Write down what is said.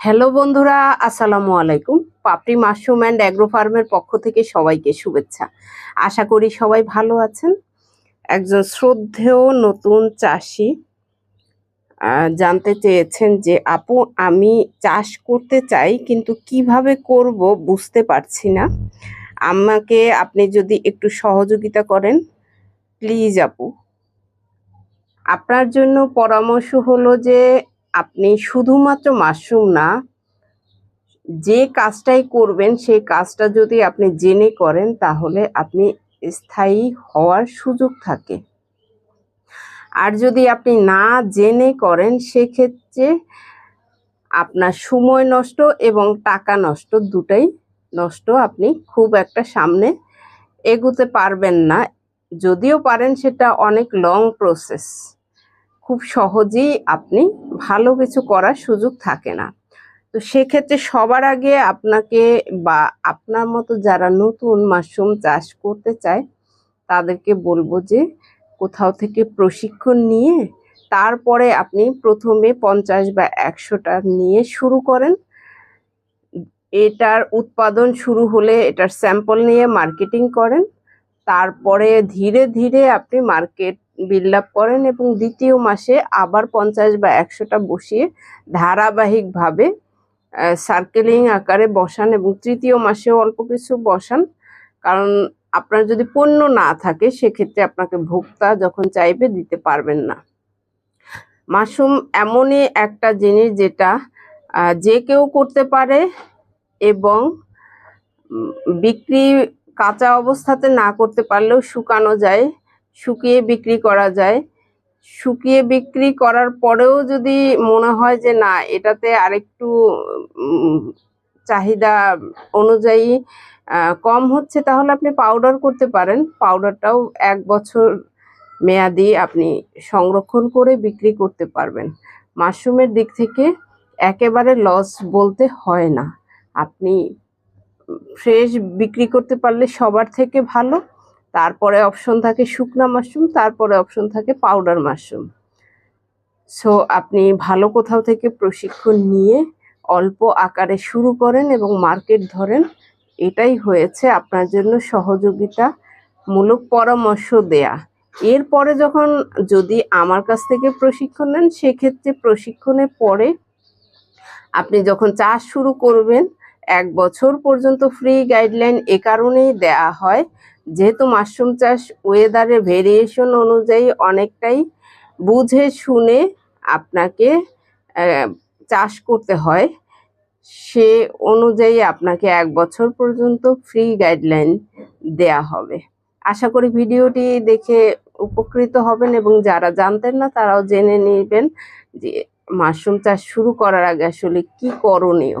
Hello বন্ধুরা, আসসালামু আলাইকুম। পাপড়ি মাশরুম অ্যান্ড অ্যাগ্রো ফার্মের পক্ষ থেকে সবাইকে শুভেচ্ছা। আশা করি সবাই ভালো আছেন। একজন শ্রদ্ধেয় নতুন চাষি জানতে চেয়েছেন যে, আপু, আমি চাষ করতে চাই, কিন্তু কীভাবে করব বুঝতে পারছি না। আমাকে আপনি যদি একটু সহযোগিতা করেন প্লিজ আপু। আপনার জন্য পরামর্শ হলো যে আপনি শুধুমাত্র মাশরুম না, যে কাজটাই করবেন, সেই কাজটা যদি আপনি জেনে করেন, তাহলে আপনি স্থায়ী হওয়ার সুযোগ থাকে। আর যদি আপনি না জেনে করেন, সেক্ষেত্রে আপনার সময় নষ্ট এবং টাকা নষ্ট দুটাই নষ্ট আপনি খুব একটা সামনে এগোতে পারবেন না। যদিও পারেন, সেটা অনেক লং প্রসেস খুব সহজেই আপনি ভালো কিছু করার সুযোগ থাকে না। তো সেক্ষেত্রে সবার আগে আপনাকে বা আপনার মতো যারা নতুন মাশরুম চাষ করতে চায়, তাদেরকে বলব যে কোথাও থেকে প্রশিক্ষণ নিয়ে তারপরে আপনি প্রথমে পঞ্চাশ বা একশোটা নিয়ে শুরু করেন। এটার উৎপাদন শুরু হলে এটার স্যাম্পল নিয়ে মার্কেটিং করেন। তারপরে ধীরে ধীরে আপনি মার্কেট বিল্ড করেন এবং দ্বিতীয় মাসে আবার পঞ্চাশ বা একশোটা বসিয়ে ধারাবাহিকভাবে সার্কেলিং আকারে বসান এবং তৃতীয় মাসেও অল্প কিছু বসান। কারণ আপনার যদি পণ্য না থাকে, সেক্ষেত্রে আপনাকে ভোক্তা যখন চাইবে দিতে পারবেন না। মাশরুম এমনই একটা জিনিস যেটা যে কেউ করতে পারে এবং বিক্রি কাঁচা অবস্থাতে না করতে পারলেও শুকানো যায়। শুকিয়ে বিক্রি করা যায়। শুকিয়ে বিক্রি করার পরেও যদি মনে হয় যে না, এটাতে আরেকটু চাহিদা অনুযায়ী কম হচ্ছে, তাহলে আপনি পাউডার করতে পারেন। পাউডারটাও এক বছর মেয়াদি আপনি সংরক্ষণ করে বিক্রি করতে পারবেন। মাশরুমের দিক থেকে একেবারে লস বলতে হয় না। আপনি ফ্রেশ বিক্রি করতে পারলে সবার থেকে ভালো। তারপরে অপশন থাকে শুকনা মাশরুম, তারপরে অপশন থাকে পাউডার মাশরুম। সো আপনি ভালো কোথাও থেকে প্রশিক্ষণ নিয়ে অল্প আকারে শুরু করেন এবং মার্কেট ধরেন, এটাই হয়েছে আপনার জন্য সহযোগিতা মূলক পরামর্শ দেয়া। এরপরে যখন যদি আমার কাছ থেকে প্রশিক্ষণ নেন, সেক্ষেত্রে প্রশিক্ষণের পরে আপনি যখন চাষ শুরু করবেন, এক বছর পর্যন্ত ফ্রি গাইডলাইন এ কারণেই দেয়া হয় যেহেতু মাশরুম চাষ ওয়েদারের ভেরিয়েশন অনুযায়ী অনেকটাই বুঝে শুনে আপনাকে চাষ করতে হয়, সে অনুযায়ী আপনাকে এক বছর পর্যন্ত ফ্রি গাইডলাইন দেয়া হবে। আশা করি ভিডিওটি দেখে উপকৃত হবেন এবং যারা জানতেন না, তারাও জেনে নেবেন যে মাশরুম চাষ শুরু করার আগে আসলে কি করণীয়।